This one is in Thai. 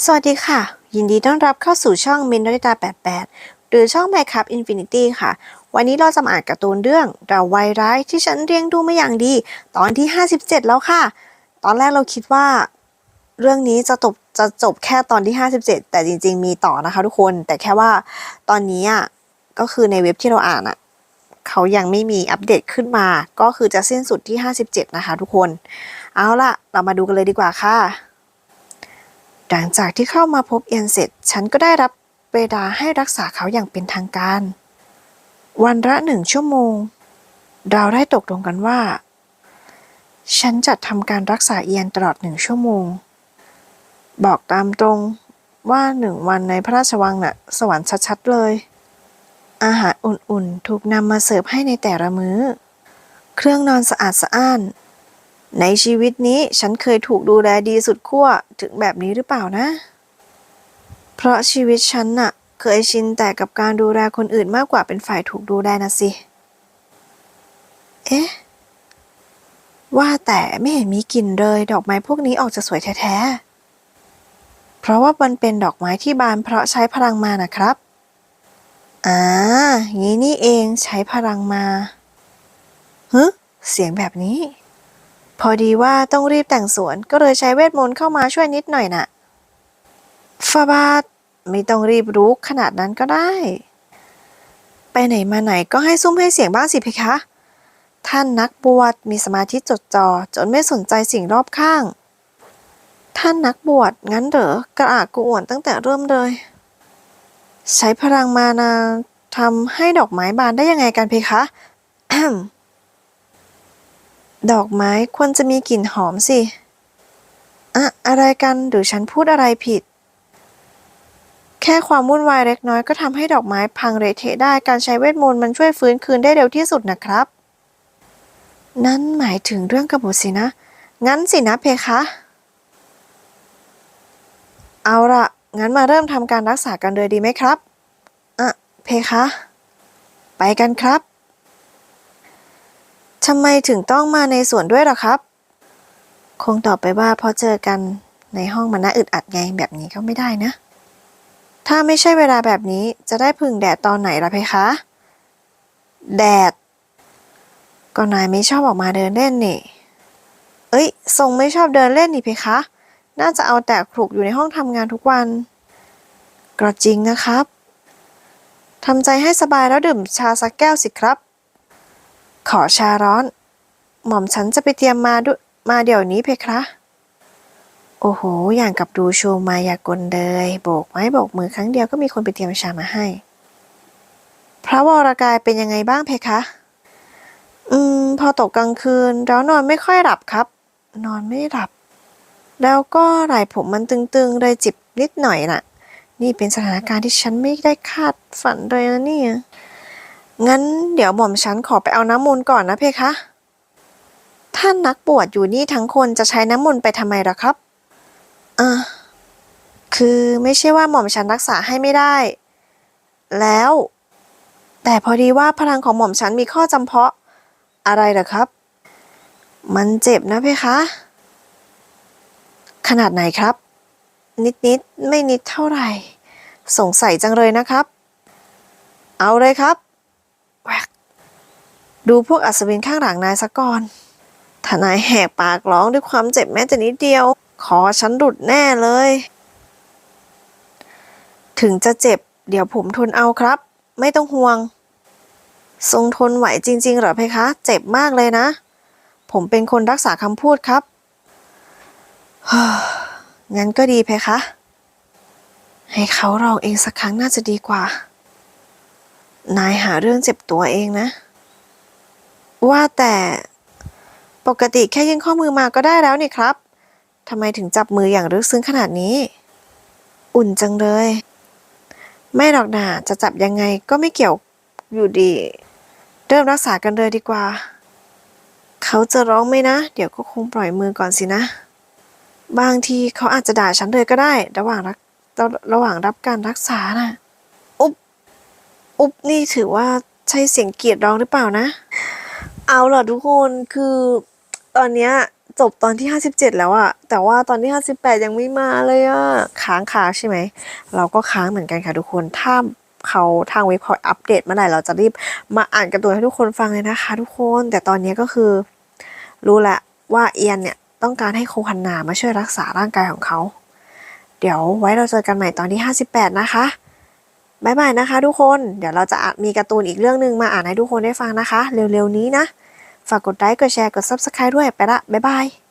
สวัสดีค่ะ ยินดีต้อนรับเข้าสู่ช่องมินด t ตา88 หรือช่อง m ม c ั p Infinity ค่ะ วันนี้เราจะมาอ่านการ์ตูนเรื่องเราวายร้ายที่ฉันเรียงดูมาอย่างดี ตอนที่ 57 แล้วค่ะ ตอนแรกเราคิดว่า เรื่องนี้จะจบจะจบแค่ตอนที่ 57 แต่จริง ๆ มีต่อนะคะทุกคน แต่แค่ว่าตอนนี้อะก็คือในเว็บที่เราอ่านอะเขายังไม่มีอัปเดตขึ้นมา ก็คือจะสิ้นสุดที่ 57 นะคะ ทุกคน เอาล่ะ เรามาดูกันเลยดีกว่าค่ะ หลังจากที่เข้ามาพบเอียนเสร็จ ฉันก็ได้รับเวลาให้รักษาเขาอย่างเป็นทางการ วันละหนึ่งชั่วโมง เราได้ตกลงกันว่า ฉันจะทำการรักษาเอียนตลอดหนึ่งชั่วโมง บอกตามตรงว่าหนึ่งวันในพระราชวังน่ะ สวรรค์ชัดๆเลย อาหารอุ่นๆ ถูกนำมาเสิร์ฟให้ในแต่ละมื้อ เครื่องนอนสะอาดสะอ้าน ในชีวิตนี้ฉันเคยถูกดูแลดีสุดขั้วถึงแบบนี้หรือเปล่านะ เพราะชีวิตฉันน่ะ เคยชินแต่กับการดูแลคนอื่นมากกว่าเป็นฝ่ายถูกดูแลนะสิ เอ๊ะ ว่าแต่ไม่เห็นมีกลิ่นเลยดอกไม้พวกนี้ออกจะสวยแท้ๆ เพราะว่ามันเป็นดอกไม้ที่บานเพราะใช้พลังมานะครับอ่างี้นี่เองใช้พลังมาฮึเสียงแบบนี้ พอดีว่าต้องรีบแต่งสวนก็เลยใช้เวทมนต์เข้ามาช่วยนิดหน่อยน่ะฟาบาทไม่ต้องรีบรู้ขนาดนั้นก็ได้ ไปไหนมาไหนก็ให้ซุ้มให้เสียงบ้างสิเพคะ ท่านนักบวชมีสมาธิจดจ่อจนไม่สนใจสิ่งรอบข้าง ท่านนักบวชงั้นเหรอกระอากกระอ่วนตั้งแต่เริ่มเลย ใช้พลังมานาทำให้ดอกไม้บานได้ยังไงกันเพคะ ดอกไม้ควรจะมีกลิ่นหอมสิอะอะไรกันหรือฉันพูดอะไรผิด แค่ความวุ่นวายเล็กน้อยก็ทำให้ดอกไม้พังเละเทะได้การใช้เวทมนต์มันช่วยฟื้นคืนได้เร็วที่สุดนะครับ นั่นหมายถึงเรื่องกระบฏสินะ งั้นสินะเพคะ เอาละงั้นมาเริ่มทำการรักษากันเลยดีไหมครับอะเพคะ ไปกันครับ ทำไมถึงต้องมาในสวนด้วยหรอครับ คงตอบไปว่าพราะเจอกันในห้องมันน่าอึดอัดไงแบบนี้ก็ไม่ได้นะ ถ้าไม่ใช่เวลาแบบนี้จะได้พึ่งแดดตอนไหนล่ะเพคะ แดด ก็นายไม่ชอบออกมาเดินเล่นนี่ เอ้ยทรงไม่ชอบเดินเล่นนี่เพคะ น่าจะเอาแต่คลุกอยู่ในห้องทำงานทุกวันก็จริงนะครับทำใจให้สบายแล้วดื่มชาสักแก้วสิครับ ขอชาร้อน หม่อมฉันจะไปเตรียมมาดุมาเดี๋ยวนี้เพคะ โอ้โห อย่างกับดูโชว์มายากลเลยโบกไม้โบกมือครั้งเดียวก็มีคนไปเตรียมชามาให้ พระวรากายเป็นยังไงบ้างเพคะ อืม พอตกกลางคืนแล้วนอนไม่ค่อยหลับครับ นอนไม่หลับ แล้วก็ไหล่ผมมันตึงๆเลยจิบนิดหน่อยน่ะ นี่เป็นสถานการณ์ที่ฉันไม่ได้คาดฝันเลยนะเนี่ย งั้นเดี๋ยวหม่อมฉันขอไปเอาน้ำมนต์ก่อนนะเพคะ ท่านนักบวชอยู่นี่ทั้งคนจะใช้น้ำมนต์ไปทำไมล่ะครับอ่าคือไม่ใช่ว่าหม่อมฉันรักษาให้ไม่ได้ แล้ว แต่พอดีว่าพลังของหม่อมฉันมีข้อจำเพาะอะไรเหรอครับ มันเจ็บนะเพคะ ขนาดไหนครับ นิดๆไม่นิดเท่าไหร่ สงสัยจังเลยนะครับ เอาเลยครับ ดูพวกอัศวินข้างหลังนายซะก่อนถ้านายแหกปากร้องด้วยความเจ็บแม้แต่นิดเดียว ขอฉันหลุดแน่เลย ถึงจะเจ็บ เดี๋ยวผมทนเอาครับ ไม่ต้องห่วง ทรงทนไหวจริง ๆ เหรอเพคะ เจ็บมากเลยนะ ผมเป็นคนรักษาคำพูดครับงั้นก็ดีเพคะ ให้เขาลองเองสักครั้งน่าจะดีกว่า นายหาเรื่องเจ็บตัวเองนะ ว่าแต่ปกติแค่ยื่นข้อมือมาก็ได้แล้วนี่ครับทำไมถึงจับมืออย่างลึกซึ้งขนาดนี้ อุ่นจังเลย ไม่หรอกนาจะจับยังไงก็ไม่เกี่ยวอยู่ดี เริ่มรักษากันเลยดีกว่า เขาจะร้องไหมนะ เดี๋ยวก็คงปล่อยมือก่อนสินะ บางทีเขาอาจจะด่าฉันเลยก็ได้ ระหว่างรักระหว่างรับการรักษาน่ะ อุ๊บ อุ๊บนี่ถือว่าใช่เสียงเกรียดร้องหรือเปล่านะ เอาล่ะทุกคนคือตอนเนี้ยจบตอนที่ 57 แล้วอะแต่ว่าตอนที่ 58 ยังไม่มาเลยอะค้างค้างใช่ไหม เราก็ค้างเหมือนกันค่ะทุกคน ถ้าเขาทางเว็บเขาอัปเดตเมื่อไหร่เราจะรีบมาอ่านกร์ตูนให้ทุกคนฟังเลยนะคะ ทุกคน แต่ตอนนี้ก็คือ รู้แหละว่าเอียนเนี่ยต้องการให้โคฮันนามาช่วยรักษาร่างกายของเขา เดี๋ยวไว้เราเจอกันใหม่ตอนที่ 58 นะคะ บายบายนะคะทุกคน เดี๋ยวเราจะอ่านมีการ์ตูนอีกเรื่องหนึ่งมาอ่านให้ทุกคนได้ฟังนะคะ เร็วๆนี้นะ ฝากกดไลค์ กดแชร์ กด Subscribe ด้วย ไปละ บ๊ายบาย